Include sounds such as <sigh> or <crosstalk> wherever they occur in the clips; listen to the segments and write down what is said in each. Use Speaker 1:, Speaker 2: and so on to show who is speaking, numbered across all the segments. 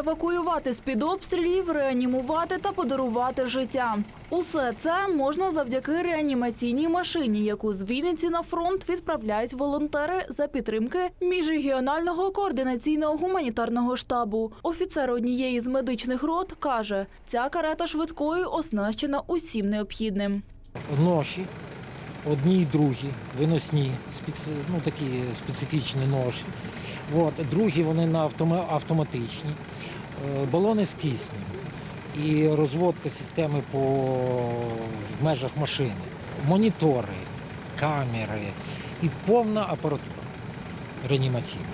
Speaker 1: евакуювати з-під обстрілів, реанімувати та подарувати життя. Усе це можна завдяки реанімаційній машині, яку з Вінниці на фронт відправляють волонтери за підтримки міжрегіонального координаційного гуманітарного штабу. Офіцер однієї з медичних рот каже, ця карета швидкої оснащена усім необхідним.
Speaker 2: ноші, одні й другі, виносні, спеці... ну, такі специфічні ноші. От. Другі вони на автома... автоматичні, Е, балони з киснем і розводка системи по в межах машини, монітори, камери і повна апаратура реанімаційна.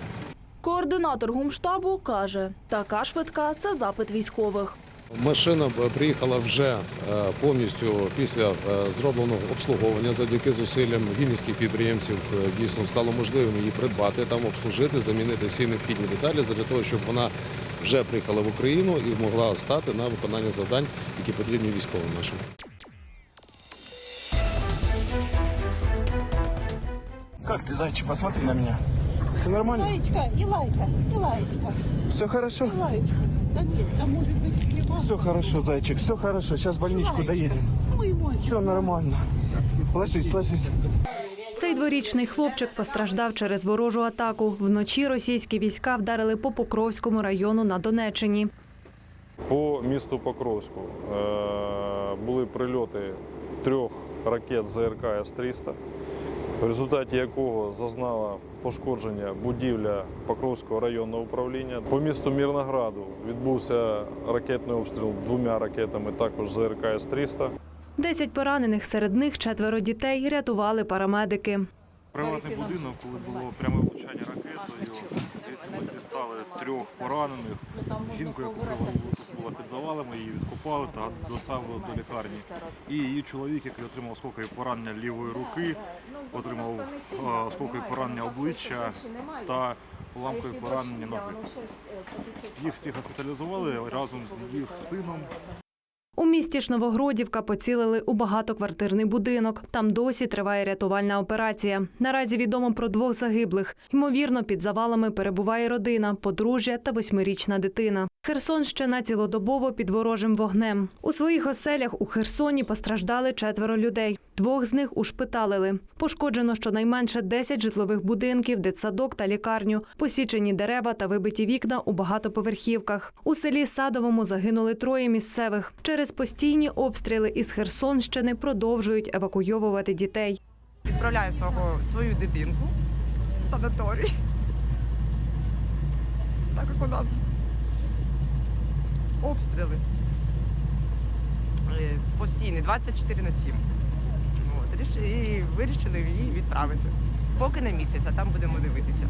Speaker 1: Координатор гумштабу каже, така швидка це запит військових.
Speaker 3: Машина приїхала вже е, повністю після е, зробленого обслуговування завдяки зусиллям вінницьких підприємців. е, Дійсно стало можливим її придбати, там обслужити, замінити всі необхідні деталі для того, щоб вона вже приїхала в Україну і могла стати на виконання завдань, які потрібні військовим нашим.
Speaker 4: Как ты, зайчик, посмотри на меня. Все нормально?
Speaker 5: Лаечка, и лайка, и лаечка,
Speaker 4: Все хорошо?
Speaker 5: и лаечка.
Speaker 4: Все хорошо, зайчик, все хорошо. Сейчас в больничку доедем. Все нормально. Ложись, ложись.
Speaker 6: Цей дворічний хлопчик постраждав через ворожу атаку. Вночі російські війська вдарили по Покровському району на Донеччині.
Speaker 7: По місту Покровську е, були прильоти трьох ракет ЗРК С-300, в результаті якого зазнала пошкодження будівля Покровського районного управління. По місту Мірнограду відбувся ракетний обстріл двома ракетами, також ЗРК С-300.
Speaker 6: Десять поранених, серед них четверо дітей рятували парамедики.
Speaker 8: Приватний будинок, коли було пряме влучання ракетою, дістали трьох поранених. Жінку, яку була під завалами, її відкопали та доставили до лікарні. І її чоловік, який отримав осколкові поранення лівої руки, отримав а, осколкові поранення обличчя та уламкові поранення ноги. Їх всіх госпіталізували разом з їх сином
Speaker 6: У місті ж Новогродівка поцілили у багатоквартирний будинок. Там досі триває рятувальна операція. Наразі відомо про двох загиблих. Ймовірно, під завалами перебуває родина, подружжя та восьмирічна дитина. Херсонщина цілодобово під ворожим вогнем. У своїх оселях у Херсоні постраждали четверо людей. Двох з них ушпиталили. Пошкоджено щонайменше 10 житлових будинків, дитсадок та лікарню, посічені дерева та вибиті вікна у багатоповерхівках. У селі Садовому загинули троє місцевих. Через постійні обстріли із Херсонщини продовжують евакуйовувати дітей.
Speaker 9: відправляє свого, свою дитинку в санаторій. Так як у нас обстріли е, постійні, 24 на 7. От, і вирішили її відправити. Поки на місяць, а там будемо дивитися.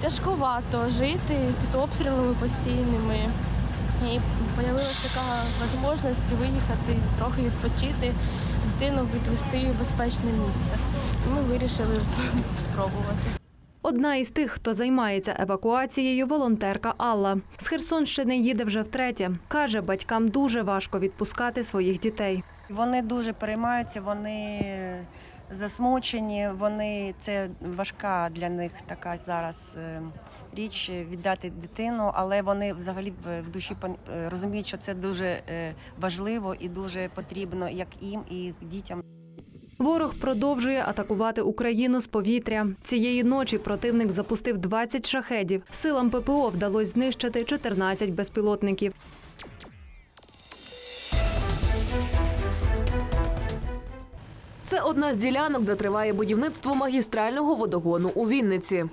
Speaker 5: Тяжковато жити під обстрілами постійними. І з'явилася така можливість виїхати, трохи відпочити, дитину відвести в безпечне місце. Ми вирішили <laughs> спробувати.
Speaker 6: Одна із тих, хто займається евакуацією, волонтерка Алла. З Херсонщини їде вже втретє. Каже, батькам дуже важко відпускати своїх дітей.
Speaker 10: Вони дуже переймаються, вони засмучені, вони це важка для них така зараз е, річ віддати дитину, але вони взагалі в душі е, розуміють, що це дуже е, важливо і дуже потрібно як їм, і їх дітям.
Speaker 6: Ворог продовжує атакувати Україну з повітря. Цієї ночі противник запустив 20 шахедів. Силам ППО вдалося знищити 14 безпілотників.
Speaker 11: Це одна з ділянок, де триває будівництво магістрального водогону у Вінниці.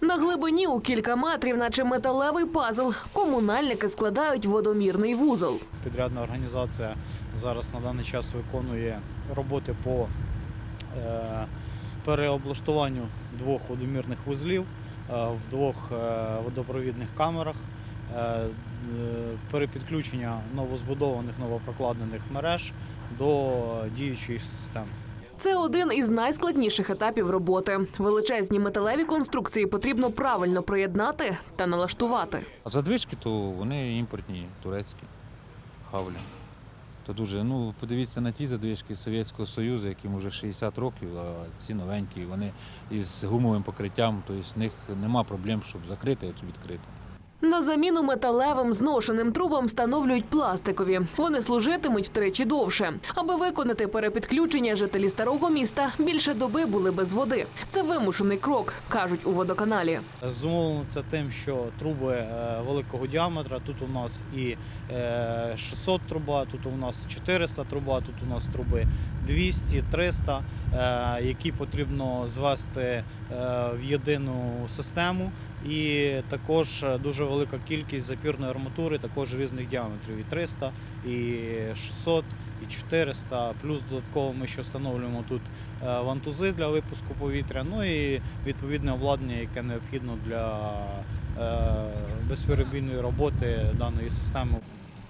Speaker 11: На глибині у кілька метрів, наче металевий пазл, комунальники складають водомірний вузол.
Speaker 8: Підрядна організація зараз на даний час виконує роботи по е, переоблаштуванню двох водомірних вузлів е, в двох е, водопровідних камерах, перепідключення новозбудованих новопрокладених мереж до діючої системи.
Speaker 11: Це один із найскладніших етапів роботи. Величезні металеві конструкції потрібно правильно приєднати та налаштувати.
Speaker 12: А задвижки то вони імпортні, турецькі, хавлі. То дуже, ну подивіться на ті задвижки Совєтського Союзу, яким вже 60 років, а ці новенькі, вони із гумовим покриттям, тобто в них нема проблем, щоб закрити і відкрити.
Speaker 11: На заміну металевим зношеним трубам встановлюють пластикові. Вони служитимуть втричі довше. Аби виконати перепідключення, жителі старого міста більше доби були без води. Це вимушений крок, кажуть у водоканалі.
Speaker 13: Зумовлено це тим, що труби е, великого діаметра. Тут у нас і е, 600 труба, тут у нас 400 труба, тут у нас труби 200, 300, е, які потрібно звести е, в єдину систему. І також дуже велика кількість запірної арматури, також різних діаметрів. І 300, і 600, і 400. Плюс додатково ми ще встановлюємо тут е, вантузи для випуску повітря. Ну і відповідне обладнання, яке необхідно для е, безперебійної роботи даної системи.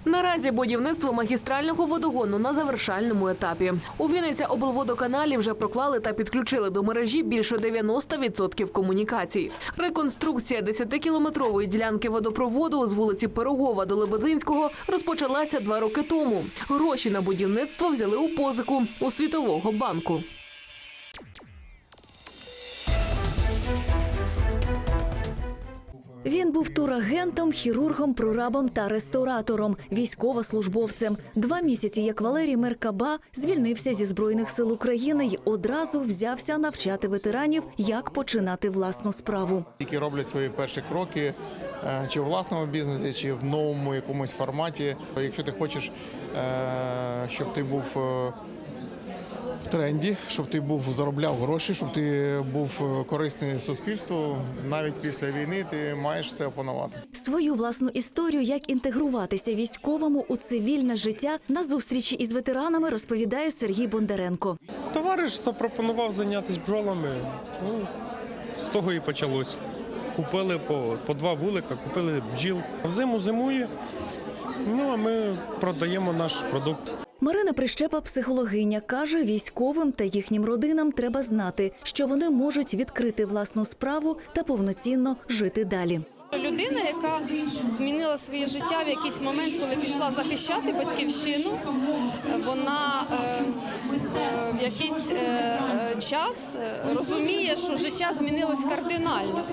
Speaker 11: Наразі будівництво магістрального водогону на завершальному етапі. У Вінниця облводоканалі вже проклали та підключили до мережі більше 90% комунікацій. Реконструкція 10-кілометрової ділянки водопроводу з вулиці Пирогова до Лебединського розпочалася два роки тому. Гроші на будівництво взяли у позику у Світового банку.
Speaker 14: Він був турагентом, хірургом, прорабом та ресторатором, військовослужбовцем. Два місяці, як Валерій Меркаба, звільнився зі збройних сил України й одразу взявся навчати ветеранів, як починати власну справу.
Speaker 15: які роблять свої перші кроки е, чи в власному бізнесі, чи в новому якомусь форматі. Якщо ти хочеш, е, щоб ти був е, в тренді, щоб ти був заробляв гроші, щоб ти був е, корисний суспільству, навіть після війни ти маєш це опанувати.
Speaker 14: Свою власну історію, як інтегруватися військовому у цивільне життя на зустрічі із ветеранами, розповідає Сергій Бондаренко.
Speaker 16: Товариш запропонував зайнятися бджолами. Ну, з того і почалось. Купили по, по два вулика, купили бджіл. Взиму зимує. Ну а ми продаємо наш продукт.
Speaker 14: Марина Прищепа, психологиня, каже, військовим та їхнім родинам треба знати, що вони можуть відкрити власну справу та повноцінно жити далі.
Speaker 17: Людина, яка змінила своє життя в якийсь момент, коли пішла захищати батьківщину, вона е, якийсь е, е, час е, розуміє, що життя змінилось кардинально.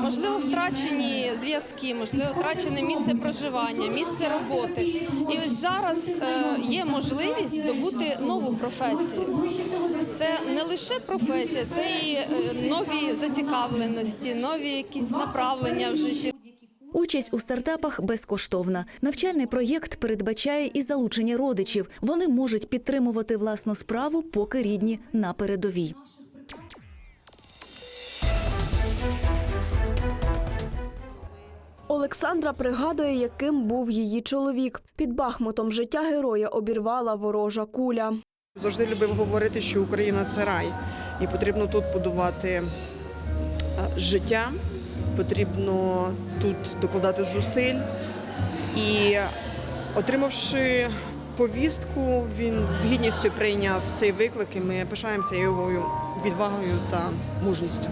Speaker 17: Можливо, втрачені зв'язки, можливо, втрачене місце проживання, місце роботи. І ось зараз е, є можливість здобути нову професію. Це не лише професія, це і е, нові зацікавленості, нові якісь направлення в житті.
Speaker 14: Участь у стартапах безкоштовна. Навчальний проєкт передбачає і залучення родичів. Вони можуть підтримувати власну справу, поки рідні на передовій.
Speaker 5: Олександра пригадує, яким був її чоловік. Під Бахмутом життя героя обірвала ворожа куля.
Speaker 18: Завжди любив говорити, що Україна це рай, і потрібно тут будувати е, життя, потрібно тут докладати зусиль. І отримавши повістку, він з гідністю прийняв цей виклик, і ми пишаємося його відвагою та мужністю.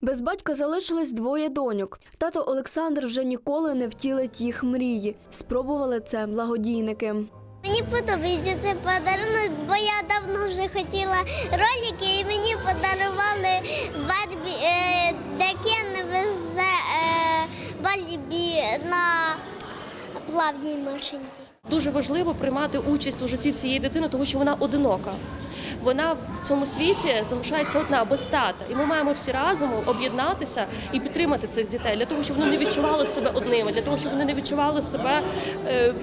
Speaker 5: Без батька залишилось двоє доньок. Тато Олександр вже ніколи не втілить їх мрії. Спробували це благодійники.
Speaker 19: Мені подобається цей подарунок, бо я давно вже хотіла ролики, і мені подарували Барбі, е, Кен везе е, Барбі на плавній машинці.
Speaker 20: Дуже важливо приймати участь у житті цієї дитини, тому що вона одинока. Вона в цьому світі залишається одна без тата. І ми маємо всі разом об'єднатися і підтримати цих дітей для того, щоб вони не відчували себе одними, для того, щоб вони не відчували себе е,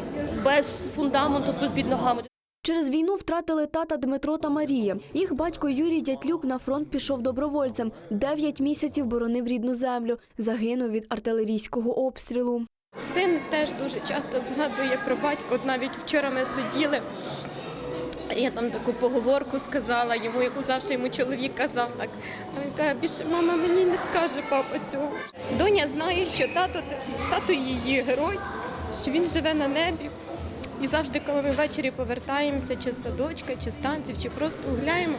Speaker 20: без фундаменту під ногами.
Speaker 5: Через війну втратили тата Дмитро та Марія. Їх батько Юрій Дятлюк на фронт пішов добровольцем. Дев'ять місяців боронив рідну землю. Загинув від артилерійського обстрілу.
Speaker 21: Син теж дуже часто згадує про батька. Навіть вчора ми сиділи. Я там таку поговорку сказала йому, яку завжди йому чоловік казав так. А він каже, більше мама мені не скаже папа цього. Доня знає, що тато, тато її герой, що він живе на небі. І завжди, коли ми ввечері повертаємося, чи з садочка, чи з танців, чи просто гуляємо,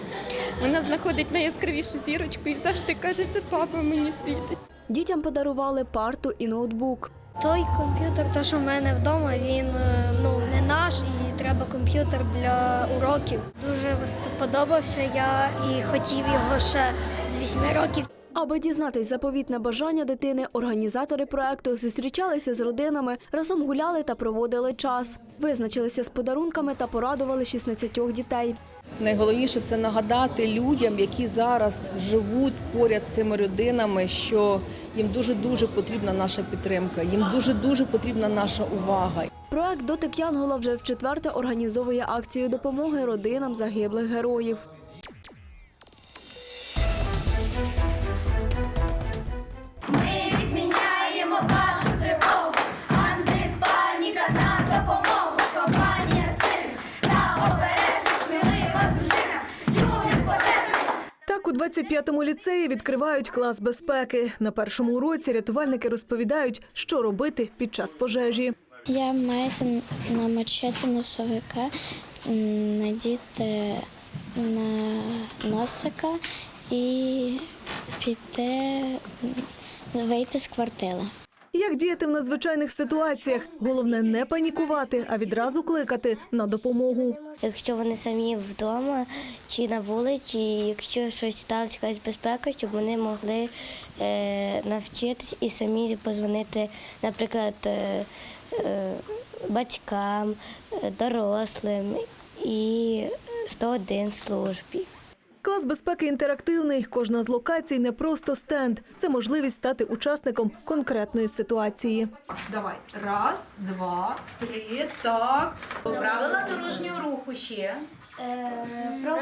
Speaker 21: вона знаходить найяскравішу зірочку і завжди каже, це папа мені світить.
Speaker 5: Дітям подарували парту і ноутбук.
Speaker 22: Той комп'ютер, то що в мене вдома, він е, ну не
Speaker 19: наш і треба комп'ютер для уроків. Дуже сподобався я і хотів його ще з 8 років.
Speaker 5: Аби дізнатись заповітне бажання дитини, організатори проекту зустрічалися з родинами, разом гуляли та проводили час. Визначилися з подарунками та порадували 16 дітей.
Speaker 23: Найголовніше це нагадати людям, які зараз живуть поряд з цими родинами, що їм дуже дуже потрібна наша підтримка, їм дуже дуже потрібна наша увага.
Speaker 5: Проект Дотик Янгола вже вчетверте організовує акцію допомоги родинам загиблих героїв.
Speaker 24: 25-му ліцеї відкривають клас безпеки. На першому уроці рятувальники розповідають, що робити під час пожежі.
Speaker 19: Я маю намочити носовика, надіти на носика і піти вийти з квартири.
Speaker 24: Як діяти в надзвичайних ситуаціях? Головне не панікувати, а відразу кликати на допомогу.
Speaker 19: Якщо вони самі вдома чи на вулиці, якщо щось сталося, якась безпека, щоб вони могли е, навчитись і самі позвонити, наприклад, е, е, батькам, е, дорослим і 101 службі.
Speaker 24: Клас безпеки інтерактивний. Кожна з локацій не просто стенд. Це можливість стати учасником конкретної ситуації.
Speaker 25: Давай. Раз, два, три, так.
Speaker 26: Правила дорожнього руху ще.
Speaker 27: Про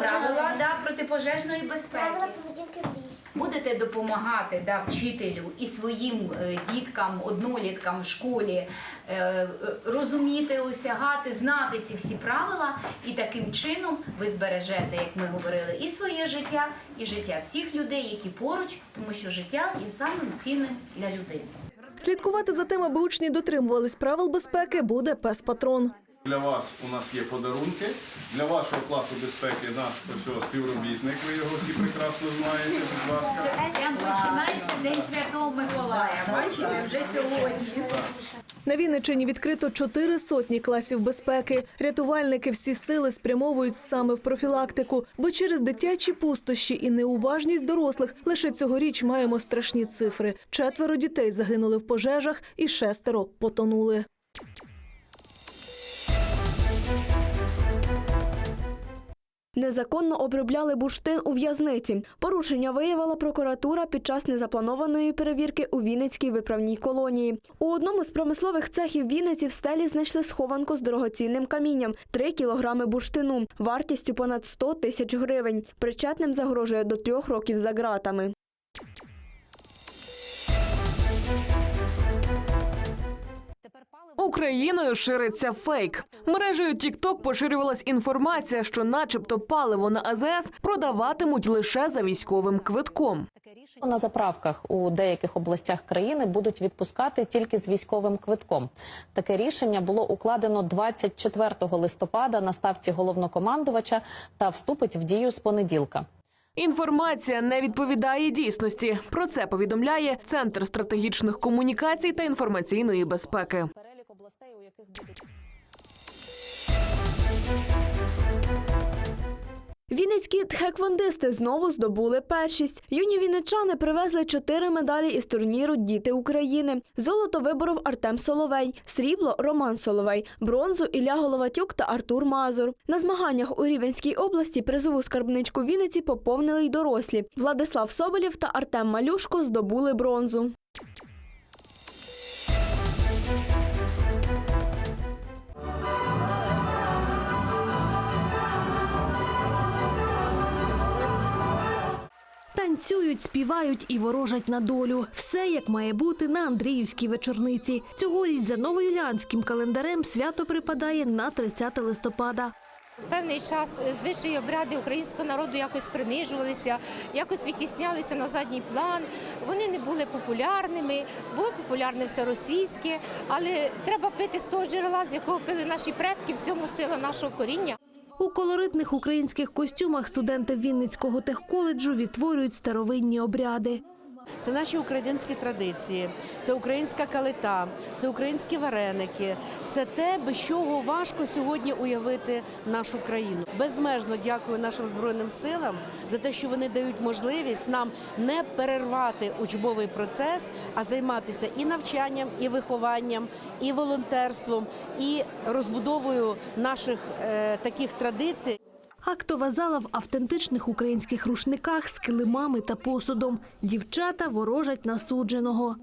Speaker 26: Правила да, протипожежної безпеки.
Speaker 27: поведінки в лісі.
Speaker 26: Будете допомагати да, вчителю і своїм е, діткам, одноліткам в школі е, розуміти, осягати, знати ці всі правила, і таким чином ви збережете, як ми говорили, і своє життя, і життя всіх людей, які поруч, тому що життя є самим цінним для людини.
Speaker 24: Слідкувати за тим, аби учні дотримувались правил безпеки, буде пес-патрон.
Speaker 7: Для вас у нас є подарунки. Для вашого класу безпеки наш ось співробітник. Ви його всі прекрасно знаєте. Будь ласка.
Speaker 26: Прямо починається День Святого Миколая. Бачите, вже сьогодні.
Speaker 24: На Вінниччині відкрито чотири сотні класів безпеки. Рятувальники всі сили спрямовують саме в профілактику, бо через дитячі пустощі і неуважність дорослих лише цьогоріч маємо страшні цифри. Четверо дітей загинули в пожежах і шестеро потонули.
Speaker 5: Незаконно обробляли бурштин у в'язниці. Порушення виявила прокуратура під час незапланованої перевірки у Вінницькій виправній колонії. У одному з промислових цехів Вінниці в стелі знайшли схованку з дорогоцінним камінням – 3 кілограми бурштину, вартістю понад 100 тисяч гривень. Причетним загрожує до трьох років за ґратами.
Speaker 11: Україною шириться фейк. Мережею TikTok поширювалась інформація, що, начебто, паливо на АЗС продаватимуть лише за військовим квитком.
Speaker 28: На заправках у деяких областях країни будуть відпускати тільки з військовим квитком. Таке рішення було укладено 24 листопада на ставці головнокомандувача та вступить в дію з понеділка.
Speaker 11: Інформація не відповідає дійсності. Про це повідомляє Центр стратегічних комунікацій та інформаційної безпеки.
Speaker 5: Вінницькі тхеквондисти знову здобули першість. Юні вінничани привезли чотири медалі із турніру Діти України. Золото виборов Артем Соловей, срібло Роман Соловей, бронзу Ілля Головатюк та Артур Мазур. На змаганнях у Рівенській області призову скарбничку Вінниці поповнили й дорослі. Владислав Соболєв та Артем Малюшко здобули бронзу.
Speaker 29: Танцюють, співають і ворожать на долю. Все як має бути на Андріївській вечорниці. Цьогоріч за новоюліанським календарем свято припадає на 30 листопада.
Speaker 30: Певний час звичаї обряди українського народу якось принижувалися, якось відтіснялися на задній план. Вони не були популярними, було популярне все російське, але треба пити з того джерела, з якого пили наші предки, в цьому сила нашого коріння.
Speaker 29: У колоритних українських костюмах студенти Вінницького техколеджу відтворюють старовинні обряди.
Speaker 2: Це наші українські традиції, це українська калита, це українські вареники. Це те, без чого важко сьогодні уявити нашу країну. Безмежно дякую нашим збройним силам за те, що вони дають можливість нам не перервати учбовий процес, а займатися і навчанням, і вихованням, і волонтерством, і розбудовою наших е, таких традицій.
Speaker 29: Актова зала в автентичних українських рушниках з килимами та посудом. Дівчата ворожать на судженого.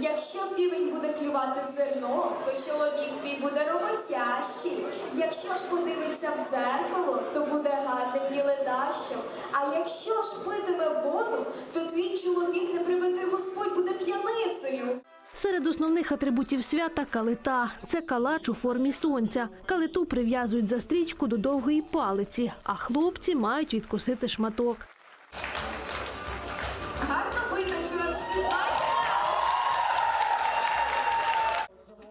Speaker 31: Якщо півень буде клювати зерно, то чоловік твій буде роботящий. Якщо ж подивиться в дзеркало, то буде гарним і ледащим. А якщо ж питиме воду, то твій чоловік, не приведи Господь, буде п'яницею.
Speaker 29: Серед основних атрибутів свята калита це калач у формі сонця. Калиту прив'язують за стрічку до довгої палиці, а хлопці мають відкусити шматок.
Speaker 31: Гарно витанцює всі бачите?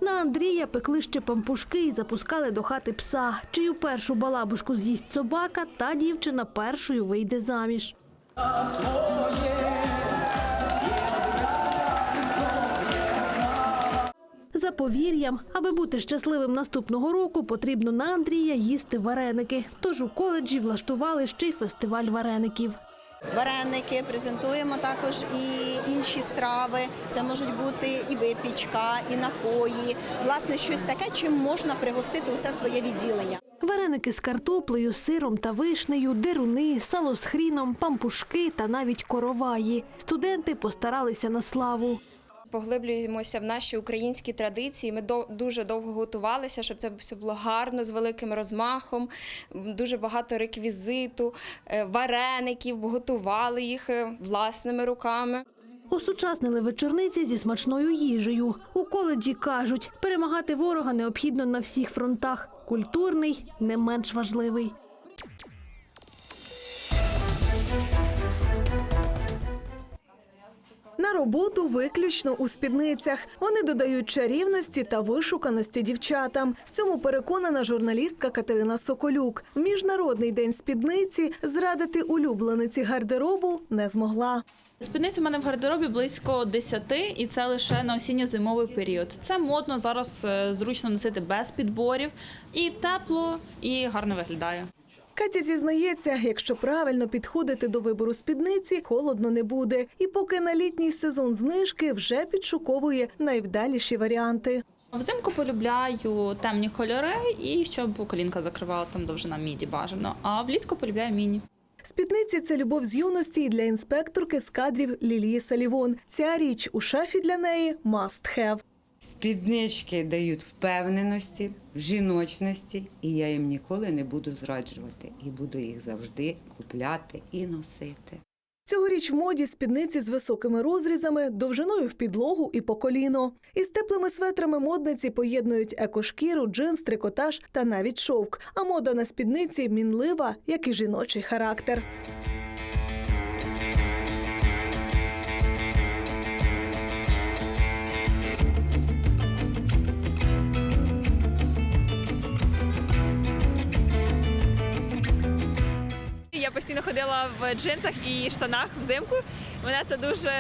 Speaker 29: На Андрія пекли ще пампушки і запускали до хати пса. Чию першу балабушку з'їсть собака, та дівчина першою вийде заміж. За повір'ям, аби бути щасливим наступного року, потрібно на Андрія їсти вареники. Тож у коледжі влаштували ще й фестиваль вареників.
Speaker 18: Вареники презентуємо також і інші страви. Це можуть бути і випічка, і напої. Власне, щось таке, чим можна пригостити усе своє відділення.
Speaker 29: Вареники з картоплею, сиром та вишнею, деруни, сало з хріном, пампушки та навіть короваї. Студенти постаралися на славу.
Speaker 20: Поглиблюємося в наші українські традиції. Ми до- дуже довго готувалися, щоб це все було гарно, з великим розмахом, дуже багато реквізиту, е, вареників, готували їх е, власними руками.
Speaker 29: Осучаснили вечорниці зі смачною їжею. У коледжі кажуть, перемагати ворога необхідно на всіх фронтах. Культурний не менш важливий.
Speaker 24: Роботу виключно у спідницях. Вони додають чарівності та вишуканості дівчатам. В цьому переконана журналістка Катерина Соколюк. В міжнародний день спідниці зрадити улюблениці гардеробу не змогла.
Speaker 27: Спідниць у мене в гардеробі близько 10, і це лише на осінньо-зимовий період. Це модно зараз е, зручно носити без підборів, і тепло, і гарно виглядає.
Speaker 24: Катя зізнається, якщо правильно підходити до вибору спідниці, холодно не буде. І поки на літній сезон знижки вже підшуковує найвдаліші варіанти.
Speaker 27: Взимку полюбляю темні кольори і щоб колінка закривала там довжина міді бажано. А влітку полюбляю міні.
Speaker 24: Спідниці це любов з юності і для інспекторки з кадрів Лілії Салівон. Ця річ у шафі для неї must have.
Speaker 32: Спіднички дають впевненості, жіночності, і я їм ніколи не буду зраджувати. І буду їх завжди купляти і носити.
Speaker 24: Цьогоріч в моді спідниці з високими розрізами, довжиною в підлогу і по коліно. Із теплими светрами модниці поєднують екошкіру, джинс, трикотаж та навіть шовк. А мода на спідниці мінлива, як і жіночий характер.
Speaker 28: Я постійно ходила в джинсах і штанах взимку. Мене це дуже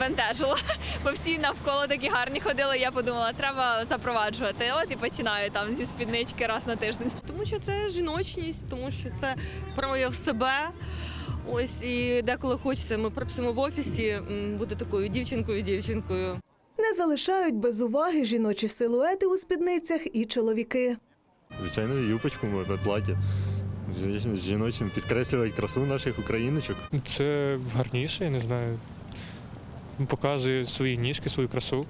Speaker 28: бентежило, <laughs> бо всі навколо такі гарні ходили. Я подумала, треба запроваджувати. От і починаю там зі спіднички раз на тиждень.
Speaker 30: Тому що це жіночність, тому що це прояв себе. Ось і деколи хочеться. Ми працюємо в офісі, бути такою дівчинкою, дівчинкою.
Speaker 24: Не залишають без уваги жіночі силуети у спідницях і чоловіки.
Speaker 33: Звичайно, юбочку можна, плаття. Жіночим підкреслювати красу наших україночок.
Speaker 34: Це гарніше, я не знаю. Показує свої ніжки, свою красу.